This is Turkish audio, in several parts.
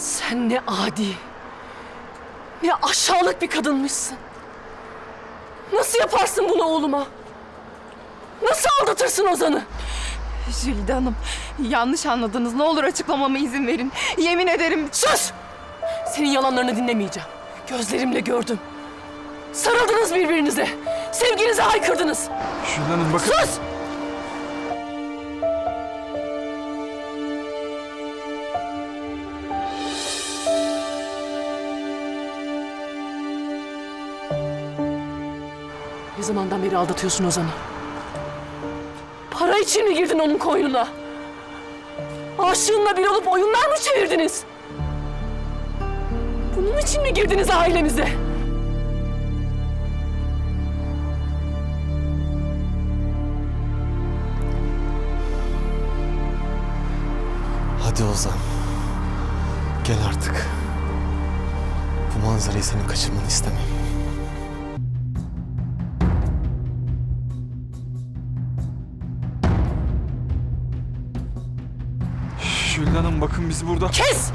Sen ne adi, ne aşağılık bir kadınmışsın. Nasıl yaparsın bunu oğluma? Nasıl aldatırsın Ozan'ı? Jülide Hanım, yanlış anladınız. Ne olur açıklamama izin verin. Yemin ederim Sus! Senin yalanlarını dinlemeyeceğim. Gözlerimle gördüm. Sarıldınız birbirinize. Sevginize haykırdınız. Şule Hanım bakın. Sus! Zamandan beri aldatıyorsun Ozan'ı? Para için mi girdin onun koynuna? Aşığınla bir olup oyunlar mı çevirdiniz? Bunun için mi girdiniz ailemize? Hadi Ozan. Gel artık. Bu manzarayı senin kaçırmanı istemem. Hanım bakın biz burada. Kes!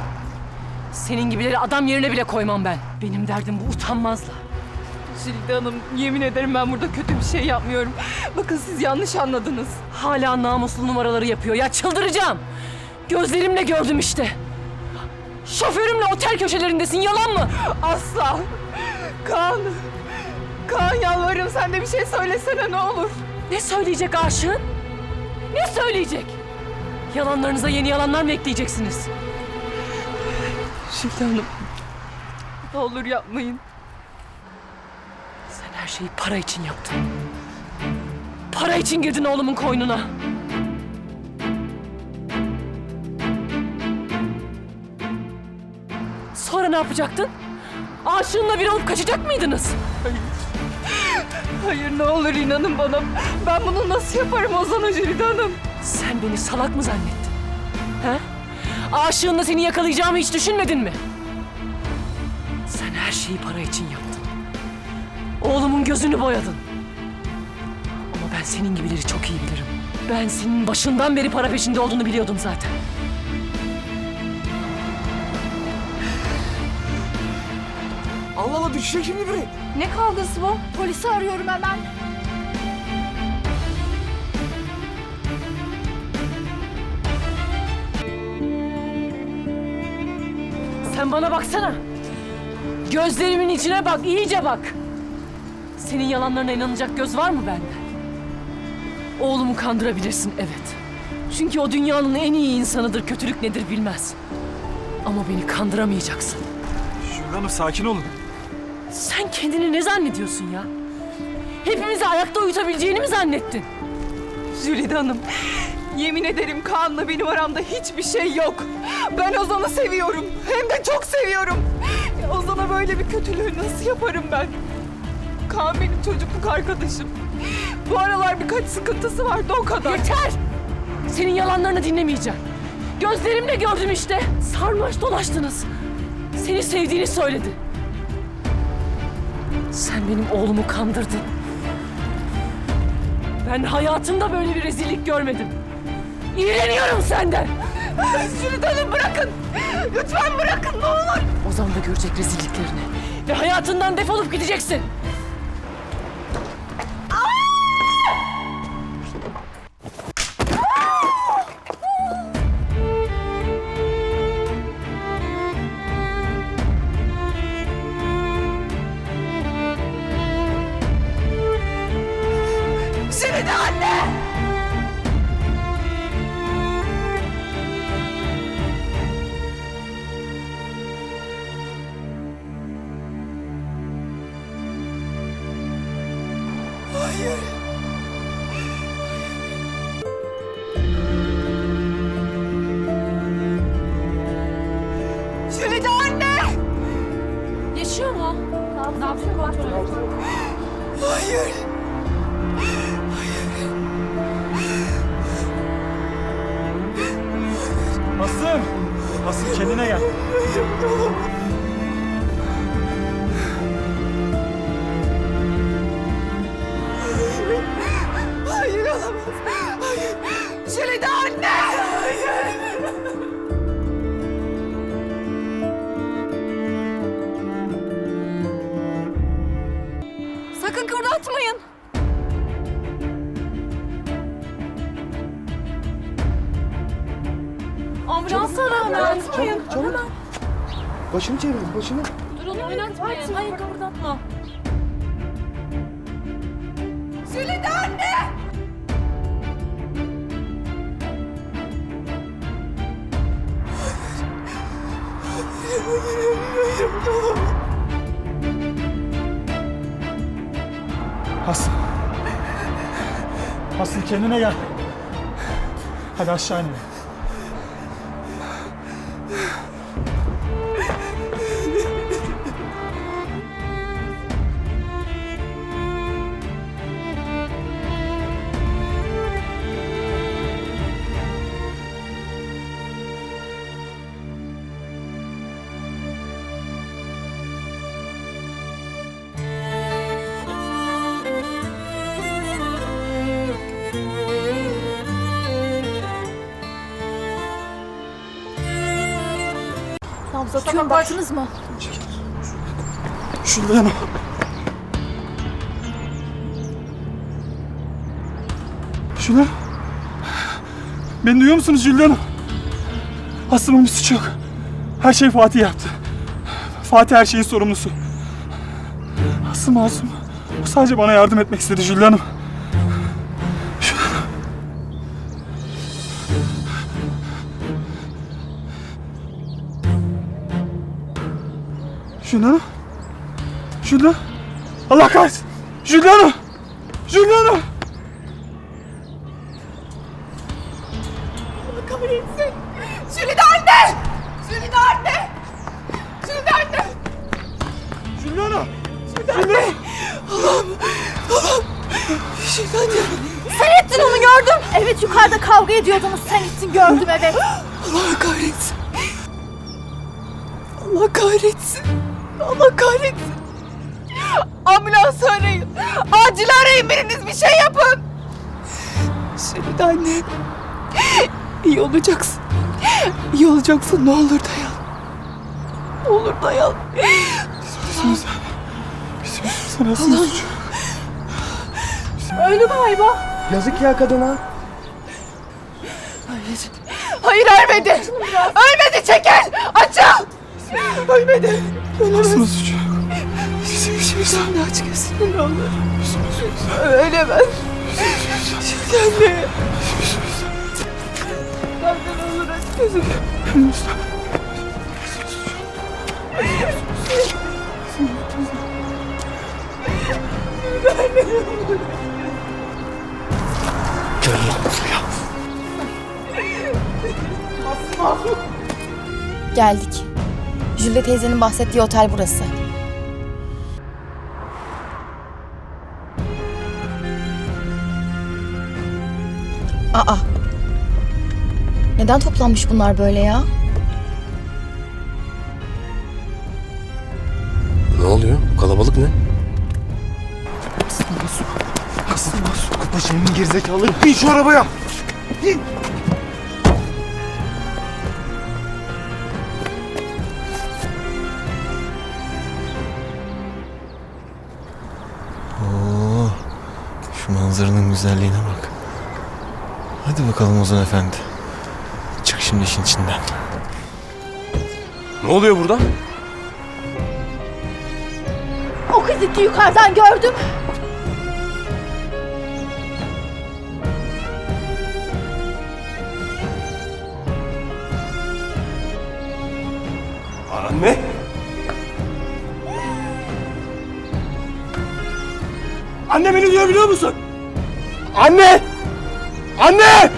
Senin gibileri adam yerine bile koymam ben. Benim derdim bu utanmazla. Jülide Hanım, yemin ederim ben burada kötü bir şey yapmıyorum. Bakın siz yanlış anladınız. Hala namuslu numaraları yapıyor. Ya çıldıracağım. Gözlerimle gördüm işte. Şoförümle otel köşelerindesin. Yalan mı? Asla. Kaan. Kaan yalvarırım sen de bir şey söylesene ne olur. Ne söyleyecek aşığın? Ne söyleyecek? Yalanlarınıza yeni yalanlar mı ekleyeceksiniz? Jülide Hanım. Ne olur yapmayın. Sen her şeyi para için yaptın. Para için girdin oğlumun koynuna. Sonra ne yapacaktın? Aşığınla bir olup kaçacak mıydınız? Hayır ne olur inanın bana. Ben bunu nasıl yaparım Ozan'a Jülide Hanım? Sen beni salak mı zannettin? He? Aşığınla seni yakalayacağımı hiç düşünmedin mi? Sen her şeyi para için yaptın. Oğlumun gözünü boyadın. Ama ben senin gibileri çok iyi bilirim. Ben senin başından beri para peşinde olduğunu biliyordum zaten. Allah Allah düşecek şimdi biri. Ne kavgası bu? Polisi arıyorum hemen. Sen bana baksana. Gözlerimin içine bak, iyice bak. Senin yalanlarına inanacak göz var mı bende? Oğlumu kandırabilirsin, evet. Çünkü o dünyanın en iyi insanıdır, kötülük nedir bilmez. Ama beni kandır-amayacaksın. Şule Hanım sakin olun. Sen kendini ne zannediyorsun ya? Hepimizi ayakta uyutabileceğini mi zannettin? Jülide Hanım, yemin ederim Kaan'la benim aramda hiçbir şey yok. Ben Ozan'ı seviyorum. Hem de çok seviyorum. Ozan'a böyle bir kötülüğü nasıl yaparım ben? Kaan benim çocukluk arkadaşım. Bu aralar birkaç sıkıntısı vardı o kadar. Yeter! Senin yalanlarını dinlemeyeceğim. Gözlerimle gördüm işte. Sarmaş dolaştınız. Seni sevdiğini söyledi. Sen benim oğlumu kandırdın. Ben hayatımda böyle bir rezillik görmedim. İğreniyorum senden. Jülide Hanım bırakın. Lütfen bırakın ne olur. Ozan da görecek rezilliklerini. Ve hayatından defolup gideceksin. Jülide anne! Başını çevir, başını. Dur onu oynatmayın. Hayır kıpırdatma. Jülide anne. Aslı. Aslı kendine gel. Hadi aşağı inelim. Tamam baktınız mı? Şurada yana. Şuna. Beni duyuyor musunuz Jülde Hanım? Aslı'nın bir suçu yok. Her şey Fatih yaptı. Fatih her şeyin sorumlusu. Aslı masum. O sadece bana yardım etmek istedi Jülde Hanım. Şuna. Jülde. Allah kahretsin. Jülde Hanım. Jülde Hanım. Kahretsin. Jülide anne. Jülide anne. Jülide anne. Jülde Hanım. Sen ettin onu gördüm. Evet yukarıda kavga ediyordunuz. Sen ettin gördüm evet. Allah kahretsin. Allah kahretsin. Allah kahretsin. Ambulans arayın. Acil arayın biriniz bir şey yapın. Jülide anne. İyi olacaksın. İyi olacaksın ne olur dayan. Ne olur dayan. Bizim yüzümüzden Aslı'nın suçu. Öldü galiba. Yazık ya kadına. Hayır. Hayır ölmedi. Ölmedi çekil. Açıl. Ölmedi. Aslı'nın suçu yok. Bizim yüzümüzden de aç gözünü ne olur. Ölemez. Şimdi anne. Benden olur aç gözünü. Geldik. Jülde teyzenin bahsettiği otel burası. Aa. Neden toplanmış bunlar böyle ya? Ne oluyor? Bu kalabalık ne? Başımın gerizekalı. Bin şu arabaya. Bin. Manzaranın güzelliğine bak. Hadi bakalım Ozan Efendi. Çık şimdi işin içinden. Ne oluyor burada? O kız itti yukarıdan gördüm. Anne. Anne beni duyabiliyor musun? Anne! Anne!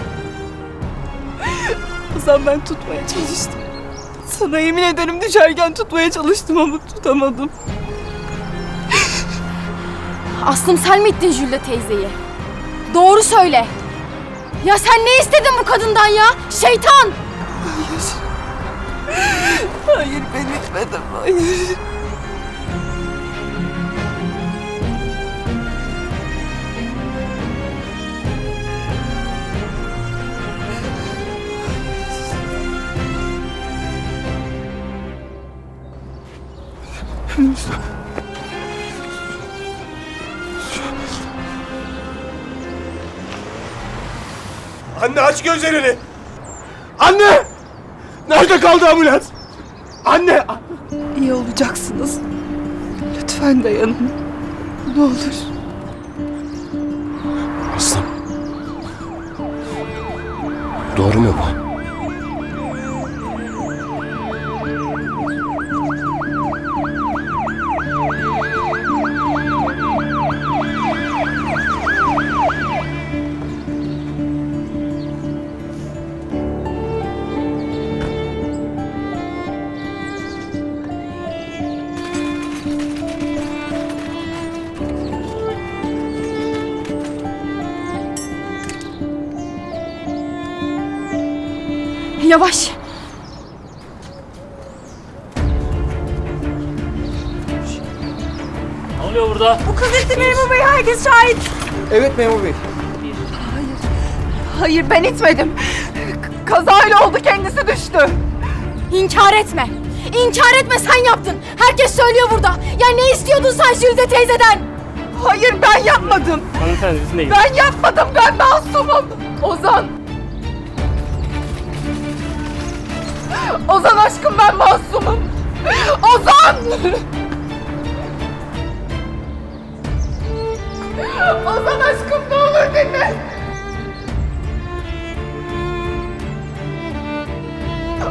Hasan ben tutmaya çalıştım. Sana yemin ederim düşerken tutmaya çalıştım ama tutamadım. Aslım sen mi ittin Jülde teyzeyi? Doğru söyle. Ya sen ne istedin bu kadından ya? Şeytan! Hayır ben itmedim hayır. usta. Anne aç gözlerini. Anne! Nerede kaldı ambulans? Anne! İyi olacaksınız. Lütfen dayanın. Ne olur. Aslan. Doğru mu bu? Yavaş. Ne oluyor burada? Bu kız etti memur bey. Herkes şahit. Evet memur bey. Hayır ben itmedim. K- Kazayla oldu kendisi düştü. İnkar etme. İnkar etme sen yaptın. Herkes söylüyor burada. Ya ne istiyordun sen Jülde teyzeden? Hayır ben yapmadım. Hanımefendi biz neyiz? Ben yapmadım ben masumum. Ozan. Ozan aşkım ben masumum. Ozan. Ozan aşkım ne olur dinle.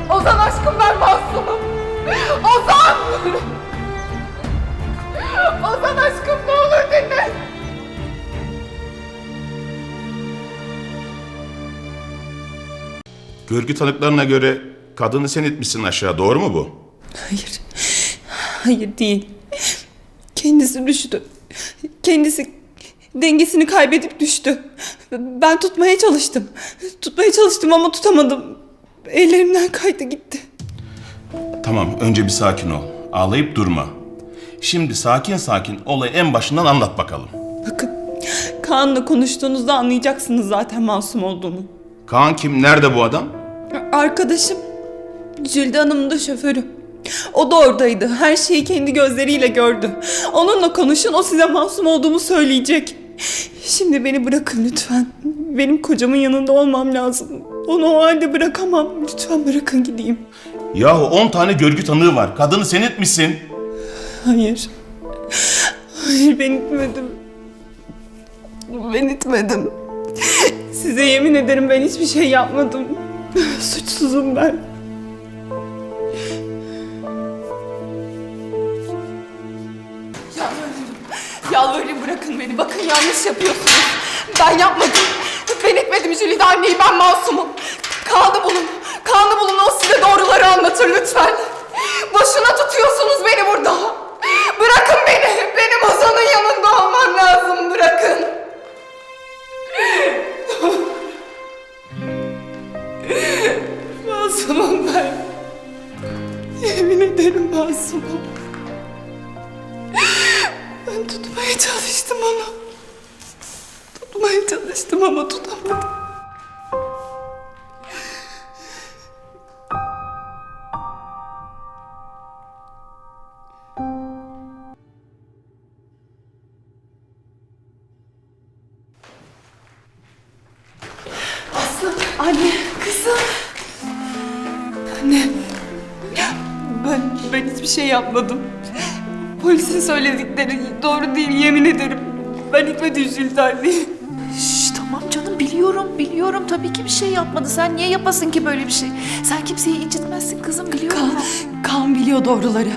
Ozan aşkım ben masumum. Ozan. Ozan aşkım ne olur dinle. Görgü tanıklarına göre kadını sen itmişsin aşağı doğru mu bu? Hayır. Hayır değil. Kendisi düştü. Kendisi dengesini kaybedip düştü. Ben tutmaya çalıştım. Tutmaya çalıştım ama tutamadım. Ellerimden kaydı gitti. Tamam önce bir sakin ol. Ağlayıp durma. Şimdi sakin sakin olayı en başından anlat bakalım. Bakın Kaan'la konuştuğunuzda anlayacaksınız zaten masum olduğumu. Kaan kim? Nerede bu adam? Arkadaşım Jülde Hanım'ın da şoförü. O da oradaydı. Her şeyi kendi gözleriyle gördü. Onunla konuşun o size masum olduğumu söyleyecek. Şimdi beni bırakın lütfen. Benim kocamın yanında olmam lazım. Onu o halde bırakamam. Lütfen bırakın gideyim. Yahu 10 tane görgü tanığı var. Kadını sen itmişsin. Hayır. Hayır ben itmedim. Ben itmedim. Size yemin ederim ben hiçbir şey yapmadım. Suçsuzum ben. Yalvarırım bırakın beni. Bakın yanlış yapıyorsunuz. Ben yapmadım. Ben etmedim Jülide anneyi. Ben masumum. Kaan'ı bulun. Kaan'ı bulun. O size doğruları anlatır lütfen. Boşuna tutuyorsunuz beni burada. Bırakın beni. Benim Ozan'ın yanında olmam lazım. Bırakın. Masumum ben. Yemin ederim masumum. Ben tutmaya çalıştım onu. Tutmaya çalıştım ama tutamadım. Aslı, anne, kızım. Anne, ben, ben hiçbir şey yapmadım. Polisin söyledikleri doğru değil yemin ederim. Ben itmedim Jülde anneyi. Şş, tamam canım biliyorum biliyorum tabii ki bir şey yapmadı. Sen niye yapasın ki böyle bir şey? Sen kimseyi incitmezsin kızım biliyorum. Kaan, Kaan biliyor doğruları.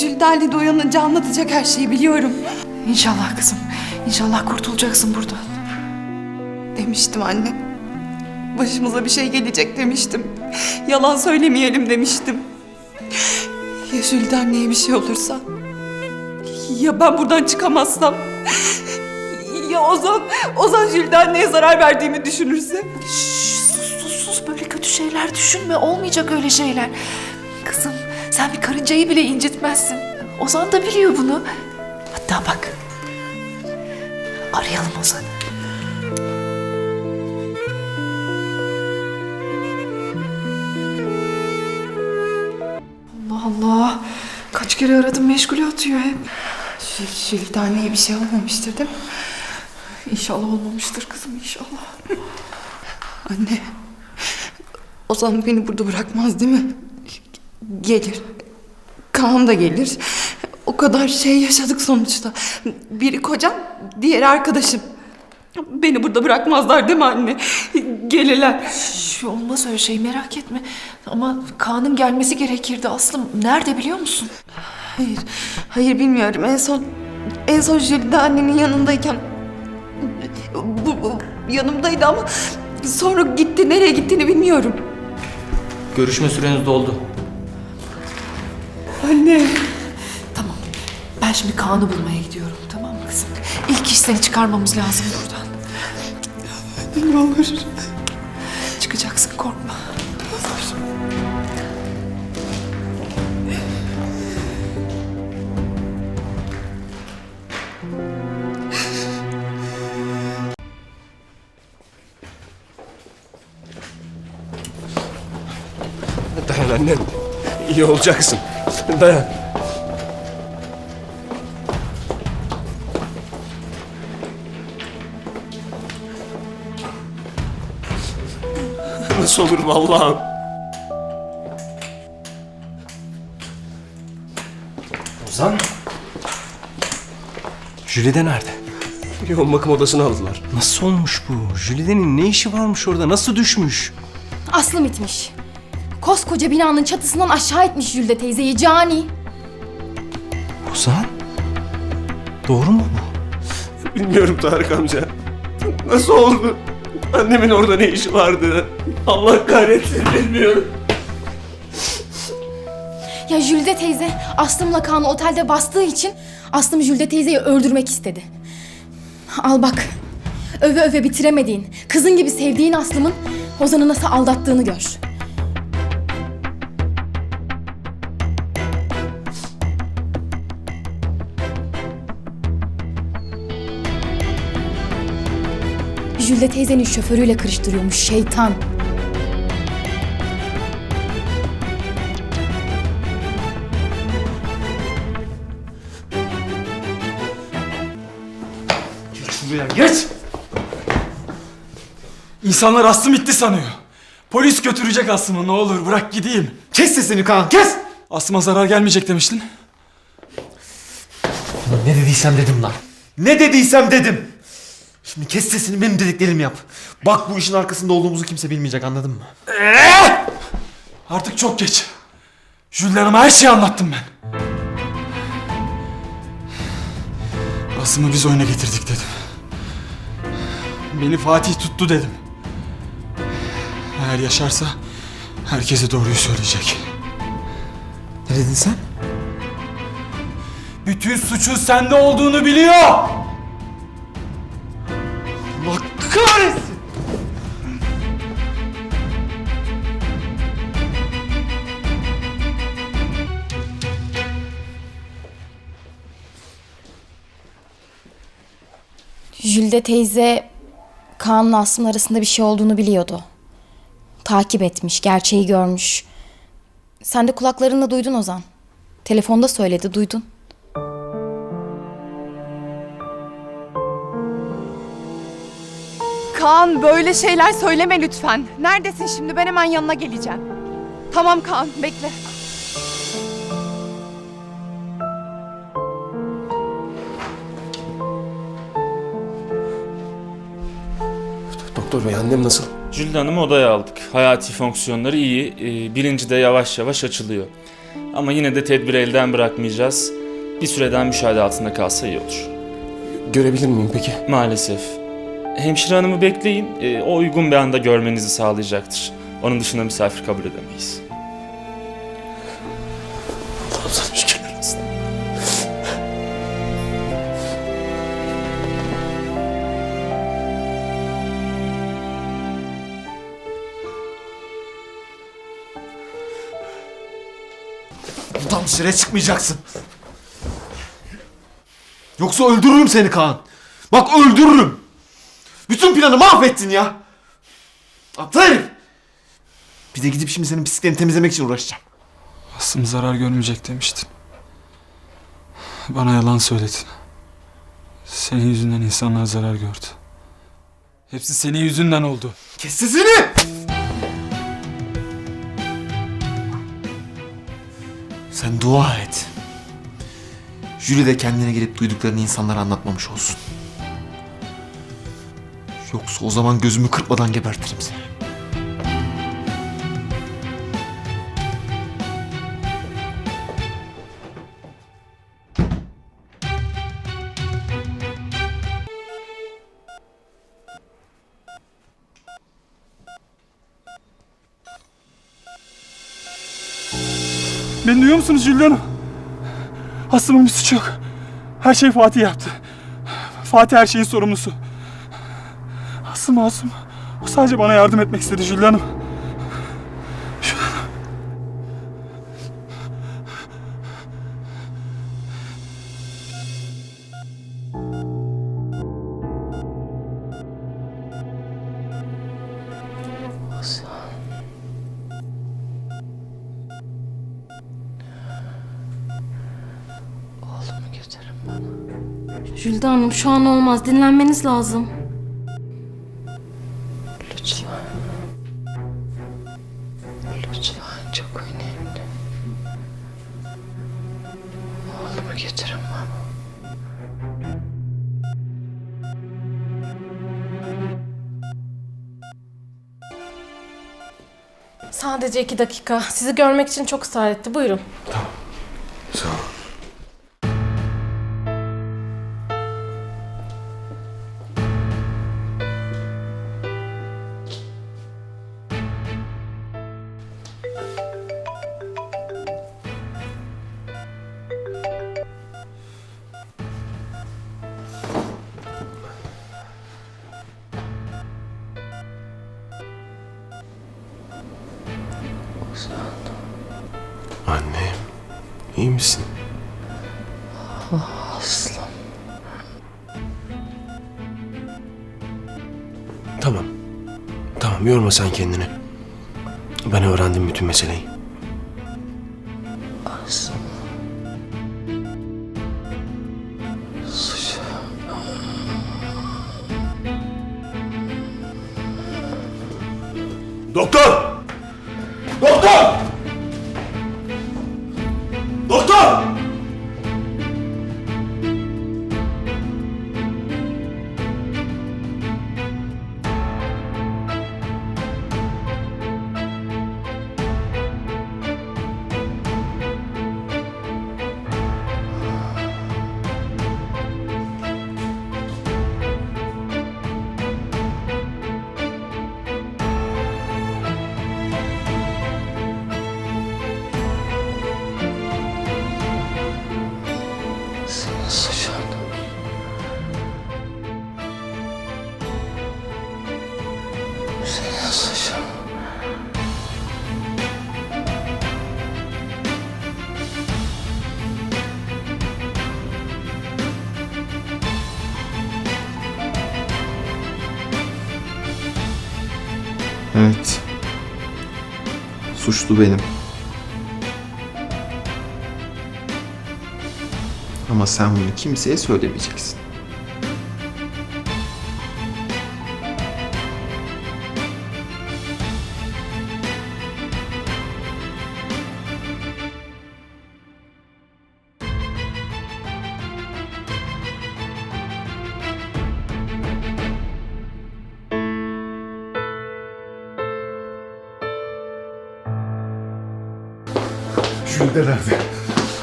Jülde anne de uyanınca anlatacak her şeyi biliyorum. İnşallah kızım. İnşallah kurtulacaksın burada. Demiştim anne. Başımıza bir şey gelecek demiştim. Yalan söylemeyelim demiştim. Ya Jülde anneye bir şey olursa? Ya ben buradan çıkamazsam? Ya Ozan, Ozan Jülde anneye zarar verdiğimi düşünürse? Şş, sus sus sus böyle kötü şeyler düşünme. Olmayacak öyle şeyler. Kızım sen bir karıncayı bile incitmezsin. Ozan da biliyor bunu. Hatta bak. Arayalım Ozan'ı. Allah Allah. Kaç kere aradım meşgule atıyor hep. Anneye bir şey olmamıştır değil mi? İnşallah olmamıştır kızım inşallah. Anne. Ozan beni burada bırakmaz değil mi? Gelir. Kaan da gelir. O kadar şey yaşadık sonuçta. Biri kocam, diğeri arkadaşım. Beni burada bırakmazlar değil mi anne? Gelirler. Şu olmaz öyle şey merak etme. Ama Kaan'ın gelmesi gerekirdi Aslım. Nerede biliyor musun? Hayır, hayır bilmiyorum. En son, en son Jülide annenin yanındayken... Bu, bu yanımdaydı ama sonra gitti. Nereye gittiğini bilmiyorum. Görüşme süreniz doldu. Anne. Tamam. Ben şimdi Kaan'ı bulmaya gidiyorum. Tamam mı kızım? İlk iş seni çıkarmamız lazım buradan. Ne olur. İyi olacaksın. Dayan. Nasıl olur Allah'ım? Ozan? Jülide nerede? Yoğun bakım odasına aldılar. Nasıl olmuş bu? Jülide'nin ne işi varmış orada? Nasıl düşmüş? Aslım itmiş. Koskoca binanın çatısından aşağı etmiş Jülde teyzeyi cani. Ozan? Doğru mu bu? Bilmiyorum Tarık amca. Nasıl oldu? Annemin orada ne işi vardı? Allah kahretsin bilmiyorum. Ya Jülde teyze Aslım'la Kaan'ı otelde bastığı için Aslım Jülde teyzeyi öldürmek istedi. Al bak. Öve öve bitiremediğin, kızın gibi sevdiğin Aslım'ın Ozan'ı nasıl aldattığını gör. Jülde teyzenin şoförüyle karıştırıyormuş şeytan. Şuraya geç! İnsanlar Aslım bitti sanıyor. Polis götürecek Aslım'ı ne olur bırak gideyim. Kes sesini Kaan kes! Aslım'a zarar gelmeyecek demiştin. Ne dediysem dedim lan. Ne dediysem dedim. Şimdi kes sesini benim dediklerimi yap. Bak bu işin arkasında olduğumuzu kimse bilmeyecek anladın mı? Artık çok geç. Hanım'a her şeyi anlattım ben. Aslım'ı biz oyuna getirdik dedim. Beni Fatih tuttu dedim. Eğer yaşarsa herkese doğruyu söyleyecek. Ne dedin sen? Bütün suçun sende olduğunu biliyor. Jülde teyze Kaan'la Aslım arasında bir şey olduğunu biliyordu. Takip etmiş, gerçeği görmüş. Sen de kulaklarınla duydun Ozan. Telefonda söyledi, duydun. Kaan böyle şeyler söyleme lütfen. Neredesin şimdi? Ben hemen yanına geleceğim. Tamam Kaan bekle. Doktor bey annem nasıl? Jülde Hanım'ı odaya aldık. Hayati fonksiyonları iyi. Bilinci de yavaş yavaş açılıyor. Ama yine de tedbiri elden bırakmayacağız. Bir süreden müşahede altında kalsa iyi olur. Görebilir miyim peki? Maalesef. Hemşire hanımı bekleyin. Ee, O uygun bir anda görmenizi sağlayacaktır. Onun dışında misafir kabul edemeyiz. Allah'ım sana Buradan dışarıya çıkmayacaksın. Yoksa öldürürüm seni Kaan. Bak öldürürüm. Bütün planı mahvettin ya. Aptal herif. Bir de gidip şimdi senin pisliklerini temizlemek için uğraşacağım. Aslım zarar görmeyecek demiştin. Bana yalan söyledin. Senin yüzünden insanlar zarar gördü. Hepsi senin yüzünden oldu. Kes sesini! Sen dua et. Jüri de kendine gelip duyduklarını insanlara anlatmamış olsun. Yoksa o zaman gözümü kırpmadan gebertirim seni. Beni duyuyor musunuz Jülide Hanım? Aslım'ın bir suçu yok. Her şey Fatih yaptı. Fatih her şeyin sorumlusu. Aslı masum. O sadece bana yardım etmek istedi Jülide Hanım. Hanım şu an olmaz. Dinlenmeniz lazım. Lütfen. Lütfen çok önemli. Oğlumu getirin bana. Sadece iki dakika. Sizi görmek için çok ısrar etti. Buyurun. Sağ Annem, iyi misin? Aslım. Tamam. Tamam, yorma sen kendini. Ben öğrendim bütün meseleyi. Suçlu benim. Ama sen bunu kimseye söylemeyeceksin. Nerede?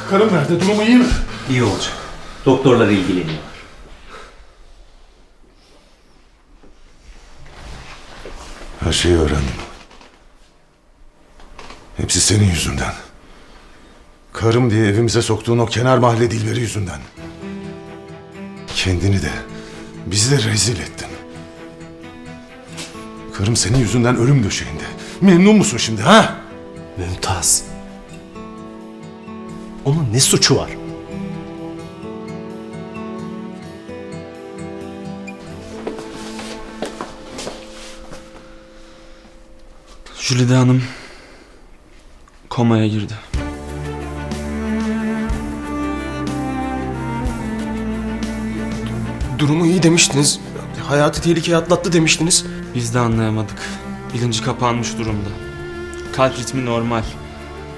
Karım nerede? Durumu iyi mi? İyi olacak. Doktorlar ilgileniyor. Her şeyi öğrendim. Hepsi senin yüzünden. Karım diye evimize soktuğun o kenar mahalle dilleri yüzünden. Kendini de, bizi de rezil ettin. Karım senin yüzünden ölüm döşeğinde. Memnun musun şimdi ha? Mümtaz. Onun ne suçu var? Jülide Hanım komaya girdi. Durumu iyi demiştiniz. Hayatı tehlikeye atlattı demiştiniz. Biz de anlayamadık. Bilinci kapanmış durumda. Kalp ritmi normal.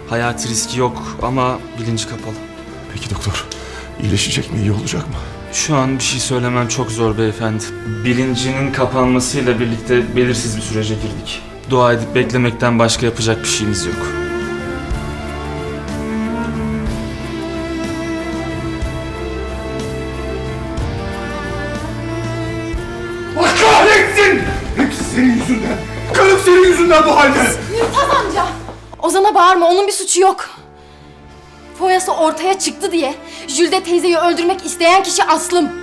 Hayati riski yok ama bilinci kapalı. Peki doktor, iyileşecek mi, iyi olacak mı? Şu an bir şey söylemem çok zor beyefendi. Bilincinin kapanmasıyla birlikte belirsiz bir sürece girdik. Dua edip beklemekten başka yapacak bir şeyimiz yok. Allah kahretsin! Hepsi senin yüzünden. Karım senin yüzünden bu halde. Mümtaz amca! Ozan'a bağırma, onun bir suçu yok. Foyası ortaya çıktı diye Jülde teyzeyi öldürmek isteyen kişi Aslım.